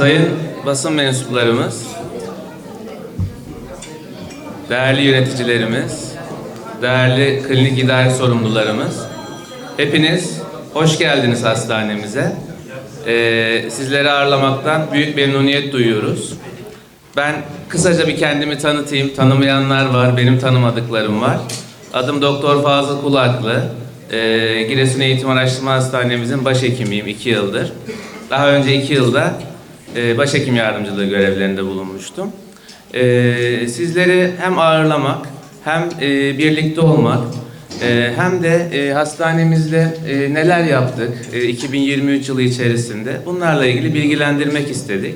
Sayın basın mensuplarımız, değerli yöneticilerimiz, değerli klinik idare sorumlularımız, hepiniz hoş geldiniz hastanemize. Ee, sizleri ağırlamaktan büyük memnuniyet duyuyoruz. Ben kısaca bir kendimi tanıtayım. Tanımayanlar var, benim tanımadıklarım var. Adım Doktor Fazıl Kulaklı. Ee, Giresun Eğitim Araştırma Hastanemizin başhekimiyim iki yıldır. Daha önce iki yılda e, başhekim yardımcılığı görevlerinde bulunmuştum. Ee, sizleri hem ağırlamak hem e, birlikte olmak e, hem de e, hastanemizde neler yaptık e, 2023 yılı içerisinde bunlarla ilgili bilgilendirmek istedik.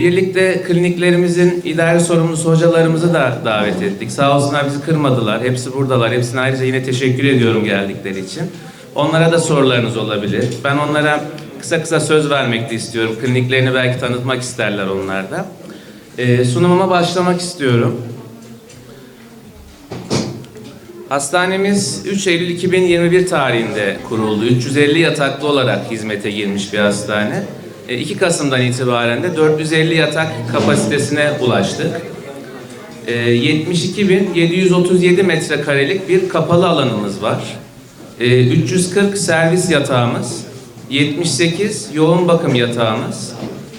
Birlikte kliniklerimizin idari sorumlusu hocalarımızı da davet ettik. Sağ olsunlar bizi kırmadılar. Hepsi buradalar. Hepsine ayrıca yine teşekkür ediyorum geldikleri için. Onlara da sorularınız olabilir. Ben onlara kısa kısa söz vermek de istiyorum. Kliniklerini belki tanıtmak isterler onlar da. E, sunumuma başlamak istiyorum. Hastanemiz 3 Eylül 2021 tarihinde kuruldu. 350 yataklı olarak hizmete girmiş bir hastane. E, 2 Kasım'dan itibaren de 450 yatak kapasitesine ulaştık. E, 72.737 metrekarelik bir kapalı alanımız var. E, 340 servis yatağımız, 78 yoğun bakım yatağımız,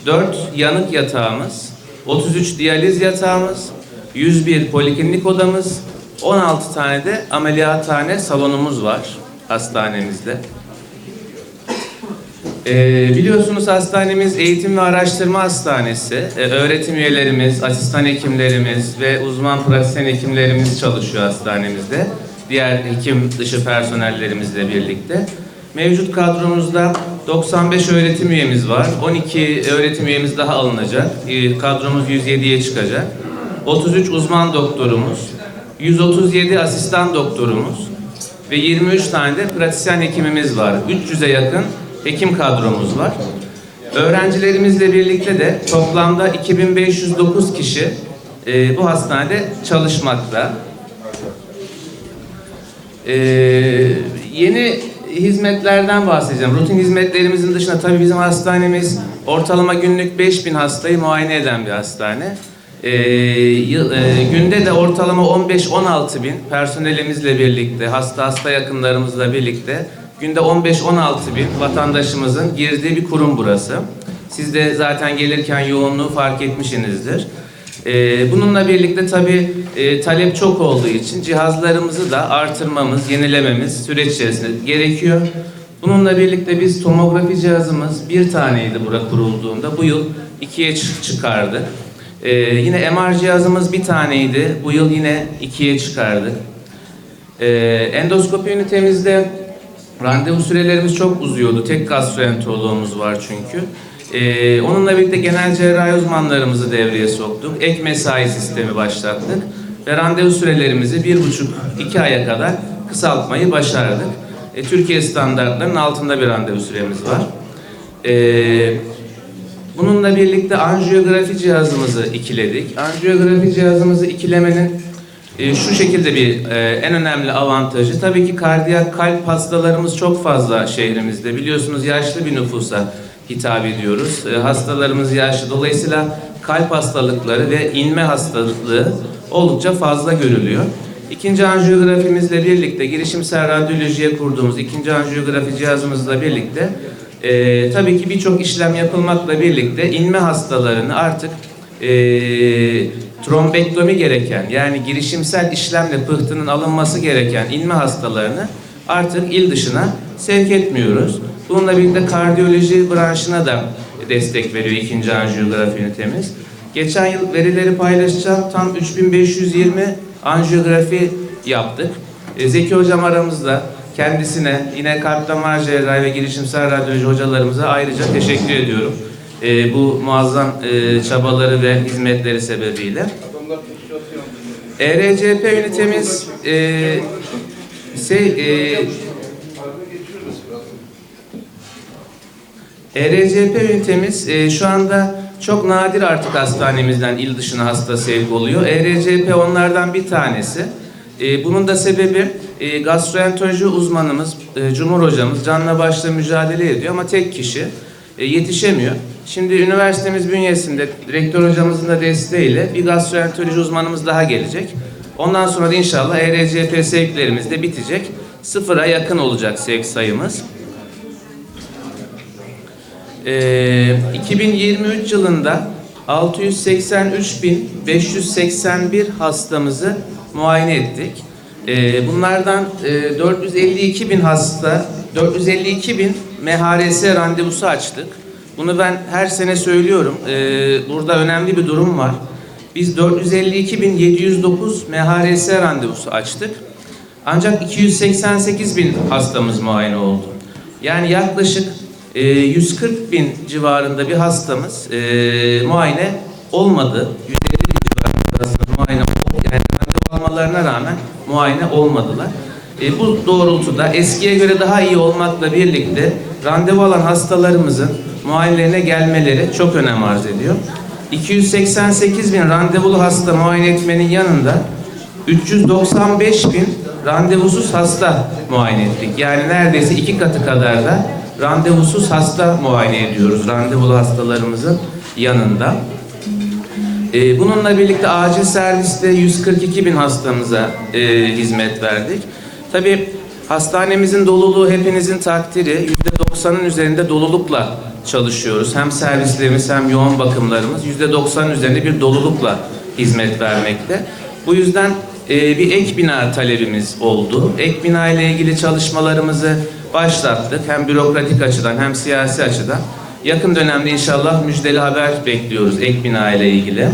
4 yanık yatağımız, 33 diyaliz yatağımız, 101 poliklinik odamız, 16 tane de ameliyathane salonumuz var hastanemizde. Ee, biliyorsunuz hastanemiz eğitim ve araştırma hastanesi. Ee, öğretim üyelerimiz, asistan hekimlerimiz ve uzman pratisyen hekimlerimiz çalışıyor hastanemizde. Diğer hekim dışı personellerimizle birlikte. Mevcut kadromuzda 95 öğretim üyemiz var. 12 öğretim üyemiz daha alınacak. Ee, kadromuz 107'ye çıkacak. 33 uzman doktorumuz, 137 asistan doktorumuz ve 23 tane de pratisyen hekimimiz var. 300'e yakın hekim kadromuz var. Öğrencilerimizle birlikte de toplamda 2509 kişi e, bu hastanede çalışmakta. E, yeni hizmetlerden bahsedeceğim. Rutin hizmetlerimizin dışında tabii bizim hastanemiz ortalama günlük 5000 hastayı muayene eden bir hastane. Ee, yıl- e, günde de ortalama 15-16 bin personelimizle birlikte, hasta hasta yakınlarımızla birlikte günde 15-16 bin vatandaşımızın girdiği bir kurum burası. Siz de zaten gelirken yoğunluğu fark etmişsinizdir. Ee, bununla birlikte tabii e, talep çok olduğu için cihazlarımızı da artırmamız, yenilememiz süreç içerisinde gerekiyor. Bununla birlikte biz tomografi cihazımız bir taneydi bura kurulduğunda. Bu yıl ikiye çı- çıkardık. Ee, yine MR cihazımız bir taneydi. Bu yıl yine ikiye çıkardık. Ee, endoskopi ünitemizde randevu sürelerimiz çok uzuyordu. Tek gastroenteroloğumuz var çünkü. Ee, onunla birlikte genel cerrahi uzmanlarımızı devreye soktuk. Ek mesai sistemi başlattık. Ve randevu sürelerimizi bir buçuk, iki aya kadar kısaltmayı başardık. E, Türkiye standartlarının altında bir randevu süremiz var. Ee, Bununla birlikte anjiyografi cihazımızı ikiledik. Anjiyografi cihazımızı ikilemenin e, şu şekilde bir e, en önemli avantajı tabii ki kardiyak kalp hastalarımız çok fazla şehrimizde. Biliyorsunuz yaşlı bir nüfusa hitap ediyoruz. E, hastalarımız yaşlı. Dolayısıyla kalp hastalıkları ve inme hastalıklığı oldukça fazla görülüyor. İkinci anjiyografimizle birlikte girişimsel radyolojiye kurduğumuz ikinci anjiyografi cihazımızla birlikte ee, tabii ki birçok işlem yapılmakla birlikte inme hastalarını artık e, trombektomi gereken yani girişimsel işlemle pıhtının alınması gereken inme hastalarını artık il dışına sevk etmiyoruz. Bununla birlikte kardiyoloji branşına da destek veriyor ikinci anjiyografi ünitemiz. Geçen yıl verileri paylaşacağım. Tam 3520 anjiyografi yaptık. E, Zeki hocam aramızda. Kendisine yine kalp damar cerrahi ve girişimsel radyoloji hocalarımıza ayrıca teşekkür ediyorum. E, bu muazzam e, çabaları ve hizmetleri sebebiyle. ERCP ünitemiz e, şey, e, ERCP ünitemiz e, şu anda çok nadir artık hastanemizden il dışına hasta sevk oluyor. ERCP onlardan bir tanesi. E, bunun da sebebi e, gastroenteroloji uzmanımız, e, Cumhur hocamız canla başla mücadele ediyor ama tek kişi e, yetişemiyor. Şimdi üniversitemiz bünyesinde rektör hocamızın da desteğiyle bir gastroenteroloji uzmanımız daha gelecek. Ondan sonra da inşallah ERCP sevklerimiz de bitecek. Sıfıra yakın olacak sevk sayımız. Ee, 2023 yılında 683.581 hastamızı muayene ettik. Ee, bunlardan e, 452 bin hasta, 452 bin MHRS randevusu açtık. Bunu ben her sene söylüyorum. Ee, burada önemli bir durum var. Biz 452.709 MHRS randevusu açtık. Ancak 288 bin hastamız muayene oldu. Yani yaklaşık e, 140 bin civarında bir hastamız e, muayene olmadı. 150 bin civarında hastamız muayene oldu. Yani randevu rağmen muayene olmadılar. E, bu doğrultuda eskiye göre daha iyi olmakla birlikte randevu alan hastalarımızın muayenelerine gelmeleri çok önem arz ediyor. 288 bin randevulu hasta muayene etmenin yanında 395 bin randevusuz hasta muayene ettik. Yani neredeyse iki katı kadar da randevusuz hasta muayene ediyoruz randevulu hastalarımızın yanında. Ee, bununla birlikte acil serviste 142 bin hastamıza e, hizmet verdik. Tabii hastanemizin doluluğu hepinizin takdiri. %90'ın üzerinde dolulukla çalışıyoruz. Hem servislerimiz hem yoğun bakımlarımız %90'ın üzerinde bir dolulukla hizmet vermekte. Bu yüzden e, bir ek bina talebimiz oldu. Ek bina ile ilgili çalışmalarımızı başlattık. Hem bürokratik açıdan hem siyasi açıdan. Yakın dönemde inşallah müjdeli haber bekliyoruz ek bina ile ilgili.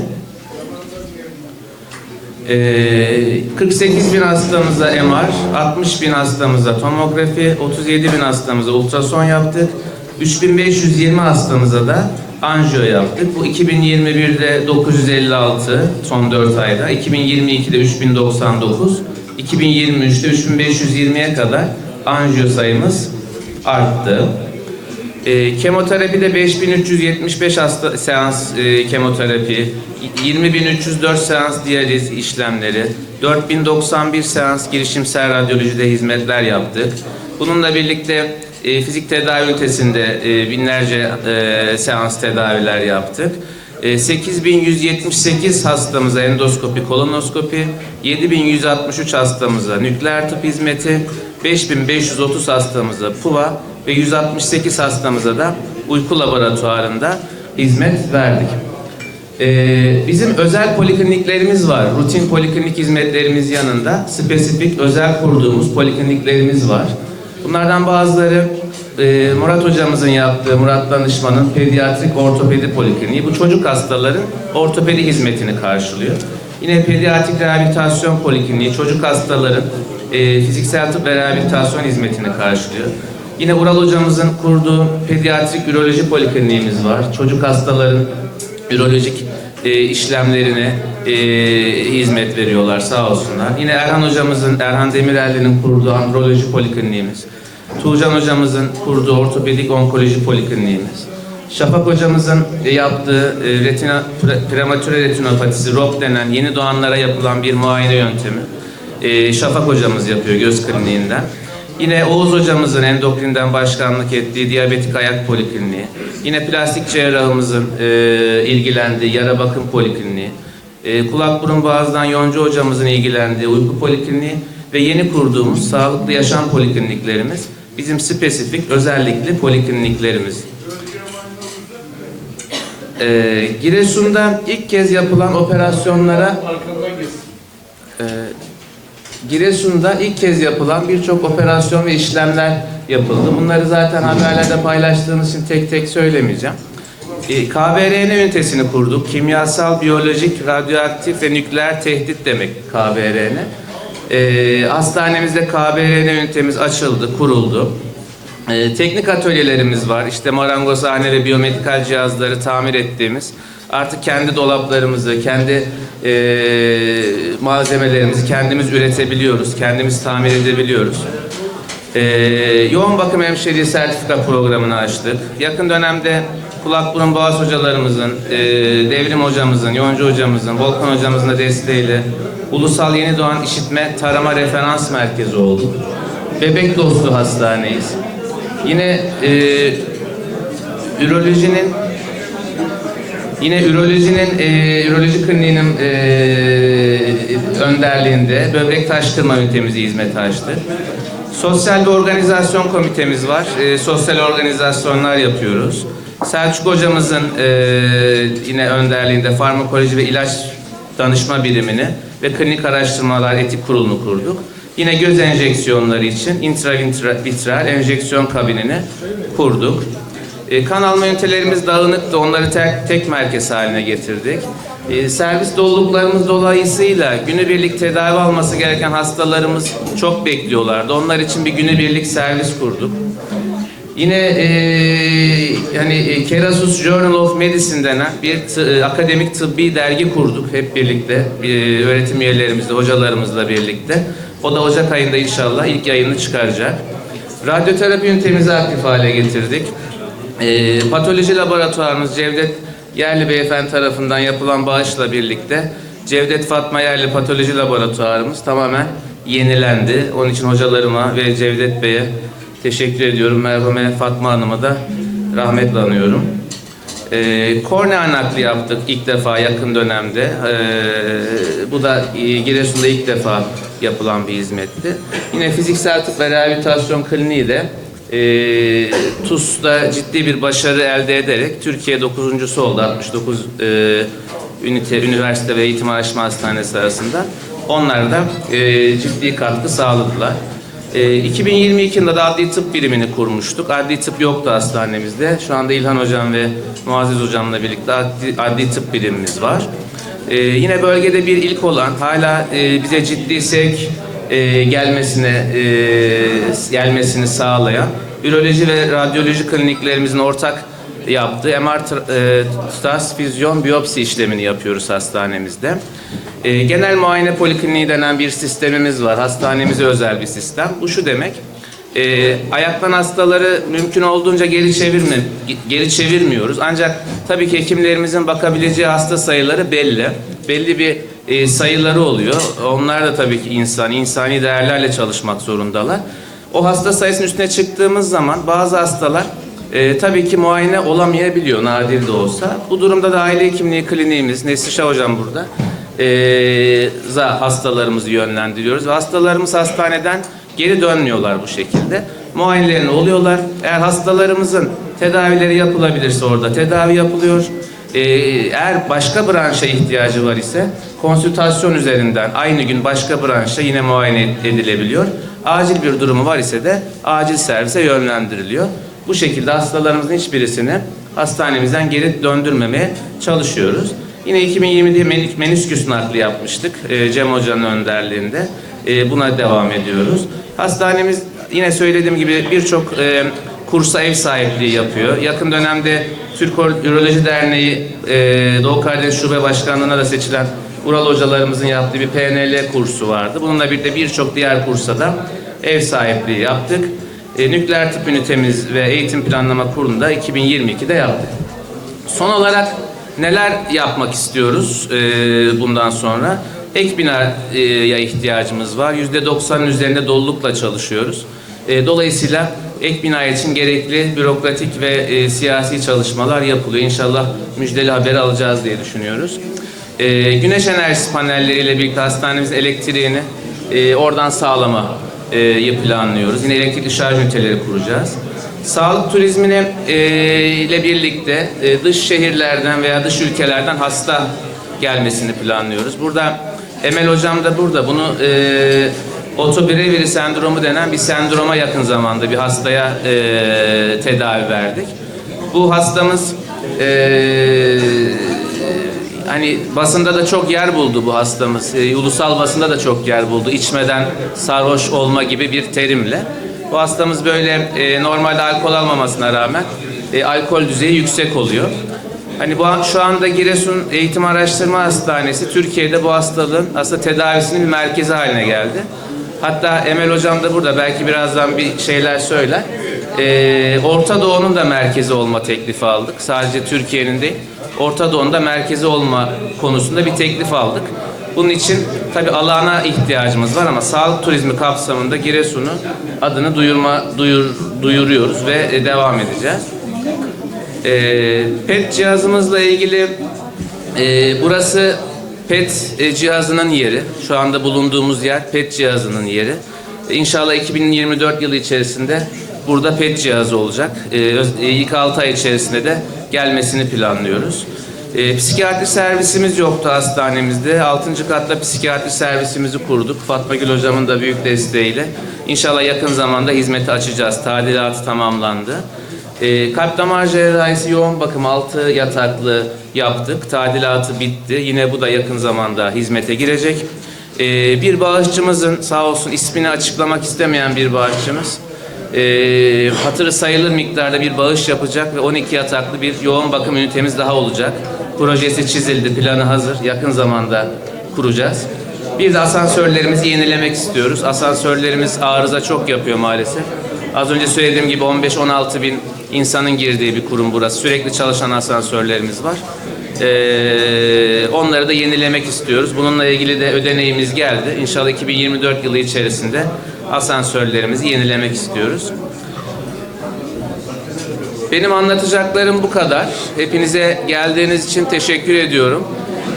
Ee, 48 bin hastamıza MR, 60 bin hastamıza tomografi, 37 bin hastamıza ultrason yaptık. 3520 hastamıza da anjiyo yaptık. Bu 2021'de 956 son 4 ayda, 2022'de 3099, 2023'te 3520'ye kadar anjiyo sayımız arttı. E, kemoterapide 5375 hasta seans e, kemoterapi, 20304 seans diyaliz işlemleri, 4091 seans girişimsel radyolojide hizmetler yaptık. Bununla birlikte e, fizik tedavi ünitesinde e, binlerce e, seans tedaviler yaptık. E, 8178 hastamıza endoskopi, kolonoskopi, 7163 hastamıza nükleer tıp hizmeti, 5530 hastamıza PUVA ve 168 hastamıza da uyku laboratuvarında hizmet verdik. Ee, bizim özel polikliniklerimiz var. Rutin poliklinik hizmetlerimiz yanında spesifik özel kurduğumuz polikliniklerimiz var. Bunlardan bazıları e, Murat hocamızın yaptığı, Murat Danışman'ın pediatrik ortopedi polikliniği. Bu çocuk hastaların ortopedi hizmetini karşılıyor. Yine pediatrik rehabilitasyon polikliniği, çocuk hastaların e, fiziksel tıp ve rehabilitasyon hizmetini karşılıyor. Yine Ural hocamızın kurduğu pediatrik üroloji polikliniğimiz var. Çocuk hastaların ürolojik e, işlemlerine e, hizmet veriyorlar sağ olsunlar. Yine Erhan hocamızın, Erhan Demirelli'nin kurduğu androloji polikliniğimiz. Tuğcan hocamızın kurduğu ortopedik onkoloji polikliniğimiz. Şafak hocamızın yaptığı e, retina, pre- prematüre retinopatisi, ROP denen yeni doğanlara yapılan bir muayene yöntemi. E, Şafak hocamız yapıyor göz kliniğinden. Yine Oğuz hocamızın endokrinden başkanlık ettiği diyabetik ayak polikliniği. Yine plastik cerrahımızın e, ilgilendiği yara bakım polikliniği. E, kulak burun boğazdan Yonca hocamızın ilgilendiği uyku polikliniği ve yeni kurduğumuz sağlıklı yaşam polikliniklerimiz bizim spesifik özellikli polikliniklerimiz. E, Giresun'da ilk kez yapılan operasyonlara e, Giresun'da ilk kez yapılan birçok operasyon ve işlemler yapıldı. Bunları zaten haberlerde paylaştığımız için tek tek söylemeyeceğim. E, KBRN ünitesini kurduk. Kimyasal, biyolojik, radyoaktif ve nükleer tehdit demek KBRN. E, hastanemizde KBRN ünitemiz açıldı, kuruldu. E, teknik atölyelerimiz var. İşte marangozhane ve biyomedikal cihazları tamir ettiğimiz. Artık kendi dolaplarımızı, kendi e, malzemelerimizi kendimiz üretebiliyoruz, kendimiz tamir edebiliyoruz. E, yoğun bakım hemşireliği sertifika programını açtık. Yakın dönemde kulak burun boğaz hocalarımızın, e, devrim hocamızın, yonca hocamızın, volkan hocamızın da desteğiyle Ulusal Yeni Doğan İşitme Tarama Referans Merkezi oldu. Bebek dostu hastaneyiz. Yine e, ürolojinin Yine ürolojinin, e, üroloji kliniğinin e, önderliğinde böbrek taşkırma ünitemizi hizmete açtık. Sosyal bir organizasyon komitemiz var. E, sosyal organizasyonlar yapıyoruz. Selçuk hocamızın e, yine önderliğinde farmakoloji ve ilaç danışma birimini ve klinik araştırmalar etik kurulunu kurduk. Yine göz enjeksiyonları için intravitreal enjeksiyon kabinini kurduk. E, kan alma ünitelerimiz dağınıktı. Onları tek, tek merkez haline getirdik. E, servis doluluklarımız dolayısıyla günübirlik tedavi alması gereken hastalarımız çok bekliyorlardı. Onlar için bir günübirlik servis kurduk. Yine e, yani e, Kerasus Journal of Medicine denen bir tı- e, akademik tıbbi dergi kurduk hep birlikte. E, öğretim üyelerimizle, hocalarımızla birlikte. O da Ocak ayında inşallah ilk yayını çıkaracak. Radyoterapi ünitemizi aktif hale getirdik. E, patoloji laboratuvarımız Cevdet Yerli Beyefendi tarafından yapılan bağışla birlikte Cevdet Fatma Yerli Patoloji Laboratuvarımız tamamen yenilendi. Onun için hocalarıma ve Cevdet Bey'e teşekkür ediyorum. Merhume Fatma Hanım'a da rahmetle anıyorum. Ee, kornea nakli yaptık ilk defa yakın dönemde. Ee, bu da e, Giresun'da ilk defa yapılan bir hizmetti. Yine fiziksel tıp ve rehabilitasyon kliniği de e, TUS'ta ciddi bir başarı elde ederek Türkiye 9.sü oldu. 69 e, ünite, üniversite ve eğitim araştırma hastanesi arasında. Onlar da e, ciddi katkı sağladılar. E, 2022 yılında da adli tıp birimini kurmuştuk. Adli tıp yoktu hastanemizde. Şu anda İlhan Hocam ve Muazzez Hocam'la birlikte adli, adli tıp birimimiz var. E, yine bölgede bir ilk olan, hala e, bize ciddi sevk e, gelmesine e, gelmesini sağlayan üroloji ve radyoloji kliniklerimizin ortak yaptığı MR e, transfüzyon biyopsi işlemini yapıyoruz hastanemizde. E, genel muayene polikliniği denen bir sistemimiz var. Hastanemize özel bir sistem. Bu şu demek. E, ayaktan hastaları mümkün olduğunca geri çevirme geri çevirmiyoruz. Ancak tabii ki hekimlerimizin bakabileceği hasta sayıları belli. Belli bir e, sayıları oluyor. Onlar da tabii ki insan, insani değerlerle çalışmak zorundalar. O hasta sayısının üstüne çıktığımız zaman bazı hastalar e, tabii ki muayene olamayabiliyor nadir de olsa. Bu durumda da aile hekimliği kliniğimiz, Neslişah Hocam burada, e, za hastalarımızı yönlendiriyoruz. Ve hastalarımız hastaneden geri dönmüyorlar bu şekilde. Muayenelerini oluyorlar. Eğer hastalarımızın tedavileri yapılabilirse orada tedavi yapılıyor. Ee, eğer başka branşa ihtiyacı var ise konsültasyon üzerinden aynı gün başka branşa yine muayene edilebiliyor. Acil bir durumu var ise de acil servise yönlendiriliyor. Bu şekilde hastalarımızın hiçbirisini hastanemizden geri döndürmemeye çalışıyoruz. Yine 2020'de men- menisküs nakli yapmıştık e, Cem Hoca'nın önderliğinde. E, buna devam ediyoruz. Hastanemiz yine söylediğim gibi birçok e, kursa ev sahipliği yapıyor. Yakın dönemde Türk Üroloji Derneği e, Doğu Karadeniz Şube Başkanlığı'na da seçilen Ural hocalarımızın yaptığı bir PNL kursu vardı. Bununla birlikte birçok diğer kursa da ev sahipliği yaptık. E, nükleer tıp ünitemiz ve eğitim planlama kurulu da 2022'de yaptık. Son olarak neler yapmak istiyoruz e, bundan sonra? Ek binaya ihtiyacımız var. %90'ın üzerinde dolulukla çalışıyoruz. E, dolayısıyla ek bina için gerekli bürokratik ve e, siyasi çalışmalar yapılıyor. İnşallah müjdeli haberi alacağız diye düşünüyoruz. E, güneş enerjisi panelleriyle birlikte hastanemizin elektriğini e, oradan sağlama e, planlıyoruz. Yine elektrikli şarj üniteleri kuracağız. Sağlık turizmini e, ile birlikte e, dış şehirlerden veya dış ülkelerden hasta gelmesini planlıyoruz. Burada Emel Hocam da burada. Bunu e, otobreviri sendromu denen bir sendroma yakın zamanda bir hastaya e, tedavi verdik. Bu hastamız e, hani basında da çok yer buldu bu hastamız. E, ulusal basında da çok yer buldu. İçmeden sarhoş olma gibi bir terimle. Bu hastamız böyle e, normalde alkol almamasına rağmen e, alkol düzeyi yüksek oluyor. Hani bu şu anda Giresun Eğitim Araştırma Hastanesi Türkiye'de bu hastalığın aslında tedavisinin bir merkezi haline geldi. Hatta Emel Hocam da burada belki birazdan bir şeyler söyler. Ee, Orta Doğu'nun da merkezi olma teklifi aldık. Sadece Türkiye'nin değil. Orta Doğu'nun da merkezi olma konusunda bir teklif aldık. Bunun için tabi alana ihtiyacımız var ama sağlık turizmi kapsamında Giresun'u adını duyurma duyur, duyuruyoruz ve e, devam edeceğiz. E, PET cihazımızla ilgili e, burası PET e, cihazının yeri. Şu anda bulunduğumuz yer PET cihazının yeri. E, İnşallah 2024 yılı içerisinde burada PET cihazı olacak. E, ilk 6 ay içerisinde de gelmesini planlıyoruz. Psikiyatri servisimiz yoktu hastanemizde. 6. katta psikiyatri servisimizi kurduk. Fatma Gül hocamın da büyük desteğiyle. İnşallah yakın zamanda hizmeti açacağız. Tadilatı tamamlandı. E, kalp damar cerrahisi yoğun bakım 6 yataklı yaptık. Tadilatı bitti. Yine bu da yakın zamanda hizmete girecek. E, bir bağışçımızın sağ olsun ismini açıklamak istemeyen bir bağışçımız e, hatırı sayılır miktarda bir bağış yapacak ve 12 yataklı bir yoğun bakım ünitemiz daha olacak. Projesi çizildi, planı hazır. Yakın zamanda kuracağız. Bir de asansörlerimizi yenilemek istiyoruz. Asansörlerimiz arıza çok yapıyor maalesef. Az önce söylediğim gibi 15-16 bin insanın girdiği bir kurum burası. Sürekli çalışan asansörlerimiz var. Ee, onları da yenilemek istiyoruz. Bununla ilgili de ödeneğimiz geldi. İnşallah 2024 yılı içerisinde asansörlerimizi yenilemek istiyoruz. Benim anlatacaklarım bu kadar. Hepinize geldiğiniz için teşekkür ediyorum.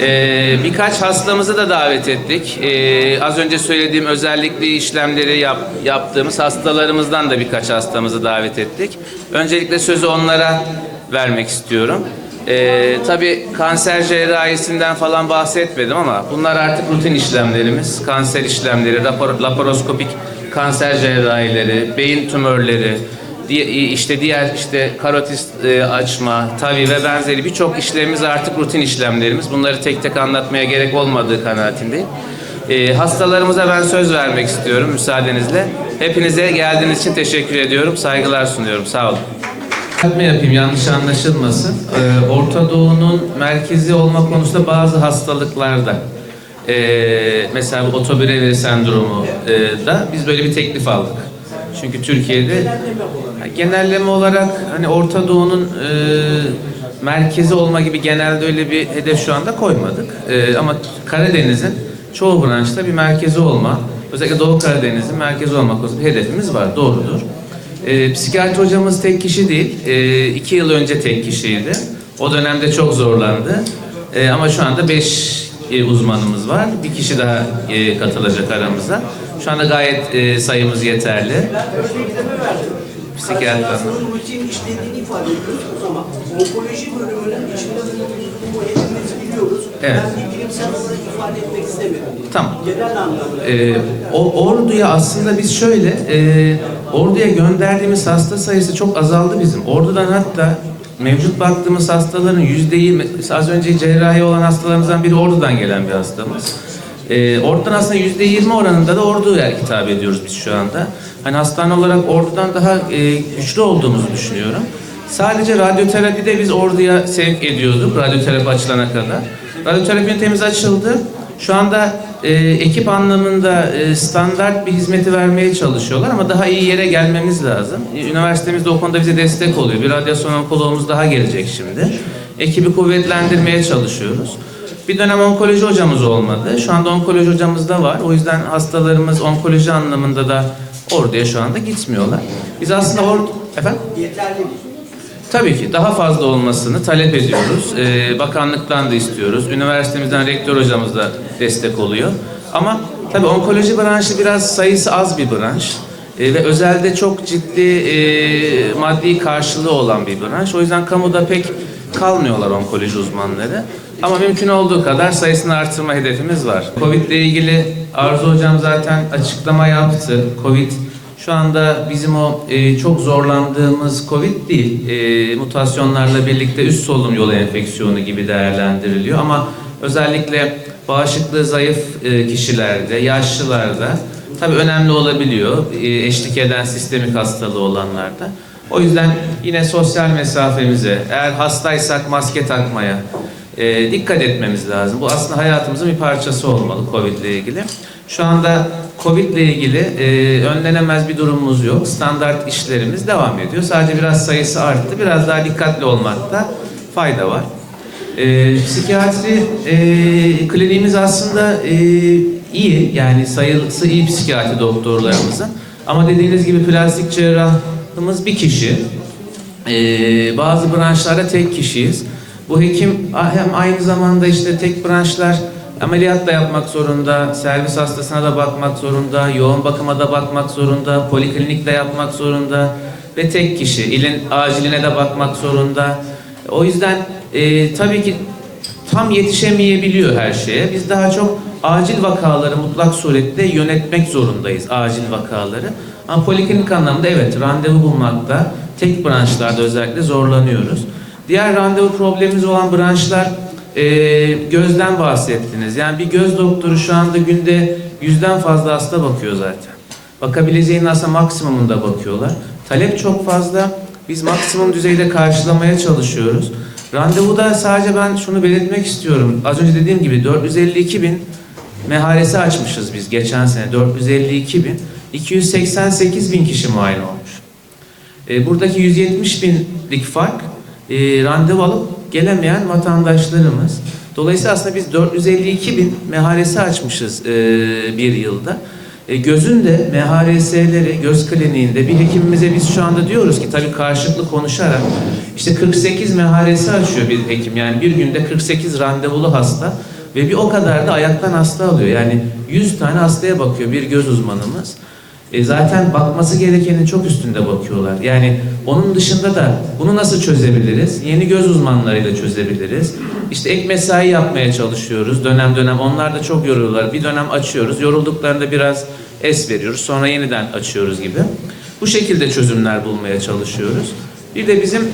Ee, birkaç hastamızı da davet ettik. Ee, az önce söylediğim özellikle işlemleri yap- yaptığımız hastalarımızdan da birkaç hastamızı davet ettik. Öncelikle sözü onlara vermek istiyorum. Ee, tabii kanser cerrahisinden falan bahsetmedim ama bunlar artık rutin işlemlerimiz. Kanser işlemleri, rapor- laparoskopik kanser cerrahileri, beyin tümörleri, işte diğer işte karotis e, açma, tavi ve benzeri birçok işlemimiz artık rutin işlemlerimiz. Bunları tek tek anlatmaya gerek olmadığı kanaatindeyim. E, hastalarımıza ben söz vermek istiyorum müsaadenizle. Hepinize geldiğiniz için teşekkür ediyorum. Saygılar sunuyorum. Sağ olun. Düzeltme yapayım yanlış anlaşılmasın. Ee, Orta Doğu'nun merkezi olma konusunda bazı hastalıklarda ee, mesela bu otobürevi sendromu ee, da biz böyle bir teklif aldık. Çünkü Türkiye'de genelleme olarak hani Orta Doğu'nun ee, merkezi olma gibi genelde öyle bir hedef şu anda koymadık. Ee, ama Karadeniz'in çoğu branşta bir merkezi olma, özellikle Doğu Karadeniz'in merkezi olma konusunda bir hedefimiz var. Doğrudur. E, psikiyatri hocamız tek kişi değil. E, iki yıl önce tek kişiydi. O dönemde çok zorlandı. E, ama şu anda beş e, uzmanımız var. Bir kişi daha e, katılacak aramıza. Şu anda gayet e, sayımız yeterli. Zaman. Onkoloji bölümünün içinde bu hepimiz biliyoruz. Evet. Ben bilimsel olarak ifade etmek istemiyorum. Tamam. Genel anlamda. Ee, o orduya aslında biz şöyle e, orduya gönderdiğimiz hasta sayısı çok azaldı bizim. Ordudan hatta mevcut baktığımız hastaların yüzdeyi az önce cerrahi olan hastalarımızdan biri ordudan gelen bir hastamız. Ee, ordudan aslında yüzde yirmi oranında da orduya hitap ediyoruz biz şu anda. Hani hastane olarak ordudan daha e, güçlü olduğumuzu düşünüyorum. Sadece radyoterapide biz orduya sevk ediyorduk radyoterapi açılana kadar. Radyoterapi ünitemiz açıldı. Şu anda e, ekip anlamında e, standart bir hizmeti vermeye çalışıyorlar ama daha iyi yere gelmemiz lazım. E, Üniversitemiz de o konuda bize destek oluyor. Bir radyasyon onkoloğumuz daha gelecek şimdi. Ekibi kuvvetlendirmeye çalışıyoruz. Bir dönem onkoloji hocamız olmadı. Şu anda onkoloji hocamız da var. O yüzden hastalarımız onkoloji anlamında da orduya şu anda gitmiyorlar. Biz aslında ordu... Efendim? Yeterli mi? Tabii ki daha fazla olmasını talep ediyoruz. Ee, bakanlıktan da istiyoruz. Üniversitemizden rektör hocamız da destek oluyor. Ama tabii onkoloji branşı biraz sayısı az bir branş. Ee, ve özelde çok ciddi e, maddi karşılığı olan bir branş. O yüzden kamuda pek kalmıyorlar onkoloji uzmanları. Ama mümkün olduğu kadar sayısını artırma hedefimiz var. Covid ile ilgili Arzu Hocam zaten açıklama yaptı. Covid şu anda bizim o e, çok zorlandığımız COVID değil, e, mutasyonlarla birlikte üst solunum yolu enfeksiyonu gibi değerlendiriliyor. Ama özellikle bağışıklığı zayıf e, kişilerde, yaşlılarda tabii önemli olabiliyor. E, eşlik eden sistemik hastalığı olanlarda. O yüzden yine sosyal mesafemize, eğer hastaysak maske takmaya, e, dikkat etmemiz lazım. Bu aslında hayatımızın bir parçası olmalı COVID ile ilgili. Şu anda COVID ile ilgili e, önlenemez bir durumumuz yok. Standart işlerimiz devam ediyor. Sadece biraz sayısı arttı. Biraz daha dikkatli olmakta fayda var. E, psikiyatri e, kliniğimiz aslında e, iyi. Yani sayısı iyi psikiyatri doktorlarımızın. Ama dediğiniz gibi plastik cerrahımız bir kişi. Ee, bazı branşlarda tek kişiyiz. Bu hekim hem aynı zamanda işte tek branşlar ameliyat da yapmak zorunda, servis hastasına da bakmak zorunda, yoğun bakıma da bakmak zorunda, poliklinik de yapmak zorunda ve tek kişi ilin aciline de bakmak zorunda. O yüzden e, tabii ki tam yetişemeyebiliyor her şeye. Biz daha çok acil vakaları mutlak surette yönetmek zorundayız acil vakaları. Ama poliklinik anlamda evet randevu bulmakta tek branşlarda özellikle zorlanıyoruz. Diğer randevu problemimiz olan branşlar e, gözden bahsettiniz. Yani bir göz doktoru şu anda günde yüzden fazla hasta bakıyor zaten. Bakabileceğinin aslında maksimumunda bakıyorlar. Talep çok fazla. Biz maksimum düzeyde karşılamaya çalışıyoruz. Randevuda sadece ben şunu belirtmek istiyorum. Az önce dediğim gibi 452 bin meharesi açmışız biz geçen sene. 452 bin. 288 bin kişi muayene olmuş. E, buradaki 170 binlik fark e, randevu alıp gelemeyen vatandaşlarımız. Dolayısıyla aslında biz 452 bin meharesi açmışız e, bir yılda. E, gözün de MHRS'leri göz kliniğinde bir hekimimize biz şu anda diyoruz ki tabii karşılıklı konuşarak işte 48 MHRS açıyor bir hekim. Yani bir günde 48 randevulu hasta ve bir o kadar da ayaktan hasta alıyor. Yani 100 tane hastaya bakıyor bir göz uzmanımız. E zaten bakması gerekenin çok üstünde bakıyorlar. Yani onun dışında da bunu nasıl çözebiliriz? Yeni göz uzmanlarıyla çözebiliriz. İşte ek mesai yapmaya çalışıyoruz dönem dönem. Onlar da çok yoruyorlar. Bir dönem açıyoruz. Yorulduklarında biraz es veriyoruz. Sonra yeniden açıyoruz gibi. Bu şekilde çözümler bulmaya çalışıyoruz. Bir de bizim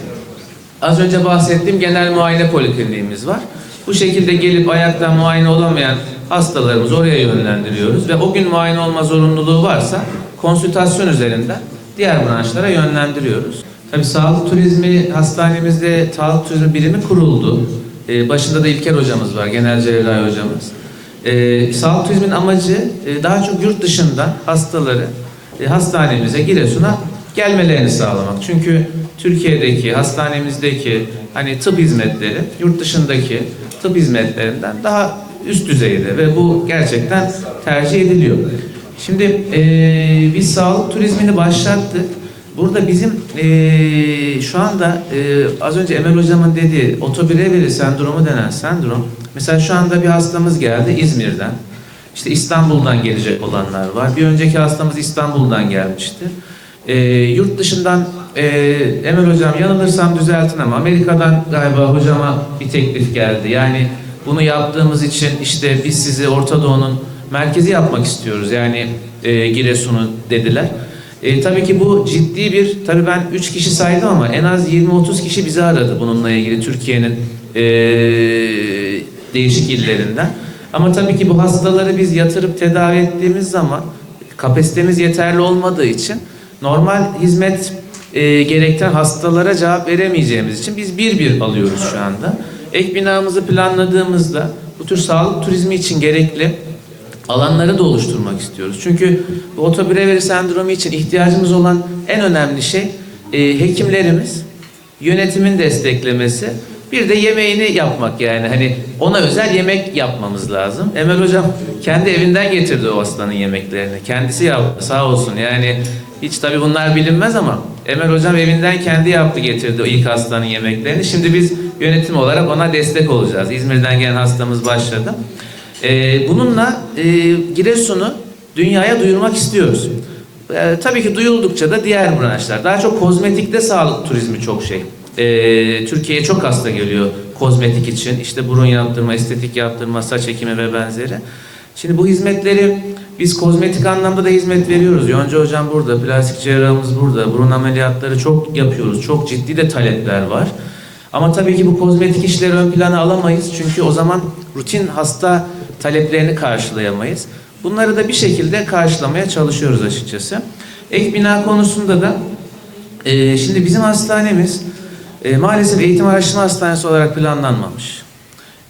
az önce bahsettiğim genel muayene polikliniğimiz var. Bu şekilde gelip ayaktan muayene olamayan hastalarımızı oraya yönlendiriyoruz ve o gün muayene olma zorunluluğu varsa konsültasyon üzerinden diğer branşlara yönlendiriyoruz. Tabii sağlık turizmi hastanemizde sağlık turizmi birimi kuruldu. Ee, başında da İlker hocamız var, genel cerrahi hocamız. Ee, sağlık turizmin amacı e, daha çok yurt dışından hastaları e, hastanemize, Giresun'a gelmelerini sağlamak. Çünkü Türkiye'deki, hastanemizdeki hani tıp hizmetleri yurt dışındaki tıp hizmetlerinden daha üst düzeyde ve bu gerçekten tercih ediliyor. Şimdi eee biz sağlık turizmini başlattık. Burada bizim eee, şu anda eee, az önce Emel hocamın dediği otobireveri sendromu denen sendrom. Mesela şu anda bir hastamız geldi İzmir'den. İşte İstanbul'dan gelecek olanlar var. Bir önceki hastamız İstanbul'dan gelmişti. Eee, yurt dışından eee Emel hocam yanılırsam düzeltin ama Amerika'dan galiba hocama bir teklif geldi. Yani bunu yaptığımız için işte biz sizi Orta Doğu'nun merkezi yapmak istiyoruz. Yani e, Giresun'u dediler. E, tabii ki bu ciddi bir, tabii ben 3 kişi saydım ama en az 20-30 kişi bizi aradı bununla ilgili Türkiye'nin e, değişik illerinden. Ama tabii ki bu hastaları biz yatırıp tedavi ettiğimiz zaman kapasitemiz yeterli olmadığı için normal hizmet e, gerektiren hastalara cevap veremeyeceğimiz için biz bir bir alıyoruz şu anda. Ek binamızı planladığımızda bu tür sağlık turizmi için gerekli alanları da oluşturmak istiyoruz. Çünkü bu otobireveri sendromu için ihtiyacımız olan en önemli şey e, hekimlerimiz, yönetimin desteklemesi, bir de yemeğini yapmak yani hani ona özel yemek yapmamız lazım. Emel hocam kendi evinden getirdi o hastanın yemeklerini. Kendisi yaptı sağ olsun yani hiç tabii bunlar bilinmez ama Emel hocam evinden kendi yaptı getirdi o ilk hastanın yemeklerini. Şimdi biz yönetim olarak ona destek olacağız. İzmir'den gelen hastamız başladı. Ee, bununla e, Giresun'u dünyaya duyurmak istiyoruz. Ee, tabii ki duyuldukça da diğer branşlar. Daha çok kozmetikte sağlık turizmi çok şey. Ee, Türkiye'ye çok hasta geliyor kozmetik için. İşte burun yaptırma, estetik yaptırma, saç ekimi ve benzeri. Şimdi bu hizmetleri biz kozmetik anlamda da hizmet veriyoruz. Yonca hocam burada, plastik cerrahımız burada. Burun ameliyatları çok yapıyoruz. Çok ciddi de talepler var. Ama tabii ki bu kozmetik işleri ön plana alamayız. Çünkü o zaman rutin hasta taleplerini karşılayamayız. Bunları da bir şekilde karşılamaya çalışıyoruz açıkçası. Ek bina konusunda da e, şimdi bizim hastanemiz e, maalesef eğitim araştırma hastanesi olarak planlanmamış.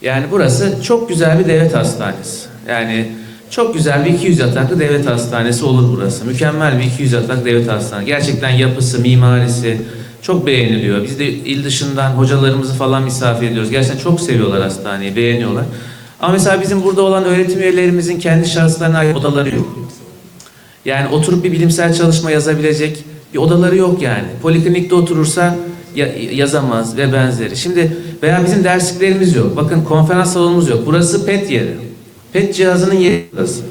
Yani burası çok güzel bir devlet hastanesi. Yani çok güzel bir 200 yataklı devlet hastanesi olur burası. Mükemmel bir 200 yataklı devlet hastanesi. Gerçekten yapısı, mimarisi çok beğeniliyor. Biz de il dışından hocalarımızı falan misafir ediyoruz. Gerçekten çok seviyorlar hastaneyi, beğeniyorlar. Ama mesela bizim burada olan öğretim üyelerimizin kendi şahıslarına ait odaları yok. Yani oturup bir bilimsel çalışma yazabilecek bir odaları yok yani. Poliklinikte oturursa ya- yazamaz ve benzeri. Şimdi veya bizim dersliklerimiz yok. Bakın konferans salonumuz yok. Burası PET yeri. PET cihazının yeri burası.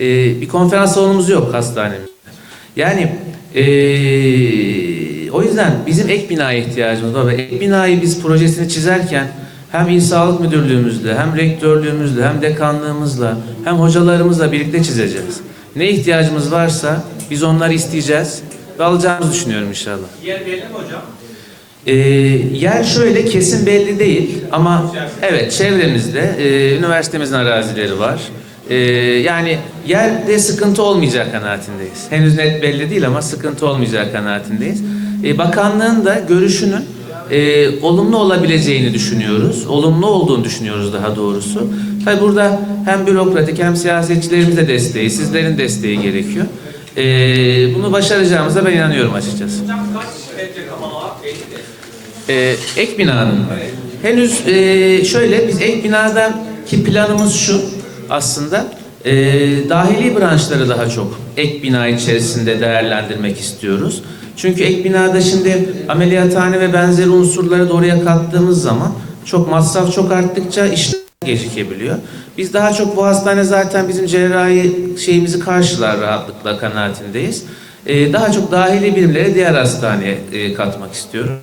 Ee, bir konferans salonumuz yok hastanemizde. Yani ee, o yüzden bizim ek binaya ihtiyacımız var ve ek binayı biz projesini çizerken hem İl Sağlık Müdürlüğümüzle, hem rektörlüğümüzle, hem dekanlığımızla, hem hocalarımızla birlikte çizeceğiz. Ne ihtiyacımız varsa biz onları isteyeceğiz ve alacağımızı düşünüyorum inşallah. Yer belli mi hocam? Ee, yer şöyle kesin belli değil ama evet çevremizde e, üniversitemizin arazileri var. Ee, yani yerde sıkıntı olmayacak kanaatindeyiz. Henüz net belli değil ama sıkıntı olmayacak kanaatindeyiz. Ee, bakanlığın da görüşünün e, olumlu olabileceğini düşünüyoruz. Olumlu olduğunu düşünüyoruz daha doğrusu. Tabi burada hem bürokratik hem siyasetçilerimiz de desteği, sizlerin desteği gerekiyor. Ee, bunu başaracağımıza ben inanıyorum açıkçası. Hocam kaç metre kapalı var? 50 de. Ee, ek binanın henüz e, şöyle biz ek binadan ki planımız şu aslında e, dahili branşları daha çok ek bina içerisinde değerlendirmek istiyoruz. Çünkü ek binada şimdi ameliyathane ve benzeri unsurları da oraya kattığımız zaman çok masraf çok arttıkça iş gecikebiliyor. Biz daha çok bu hastane zaten bizim cerrahi şeyimizi karşılar rahatlıkla kanaatindeyiz. Ee, daha çok dahili birimleri diğer hastaneye e, katmak istiyorum.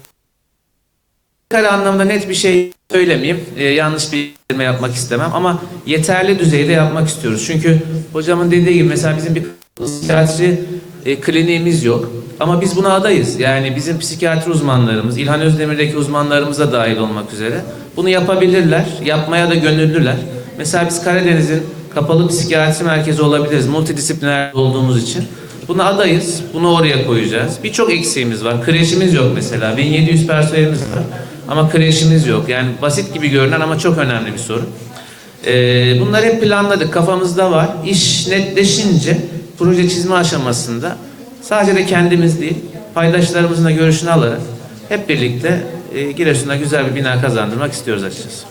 Kare anlamda net bir şey söylemeyeyim. Ee, yanlış bir kelime yapmak istemem ama yeterli düzeyde yapmak istiyoruz. Çünkü hocamın dediği gibi mesela bizim bir psikiyatri e, kliniğimiz yok. Ama biz buna adayız. Yani bizim psikiyatri uzmanlarımız, İlhan Özdemir'deki uzmanlarımız da dahil olmak üzere bunu yapabilirler. Yapmaya da gönüllüler. Mesela biz Karadeniz'in kapalı psikiyatri merkezi olabiliriz. Multidisipliner olduğumuz için. Buna adayız. Bunu oraya koyacağız. Birçok eksiğimiz var. Kreşimiz yok mesela. 1700 personelimiz var. Ama kreşimiz yok. Yani basit gibi görünen ama çok önemli bir sorun. Ee, bunları hep planladık. Kafamızda var. İş netleşince proje çizme aşamasında Sadece de kendimiz değil, paydaşlarımızın da görüşünü alarak hep birlikte e, güzel bir bina kazandırmak istiyoruz açıkçası.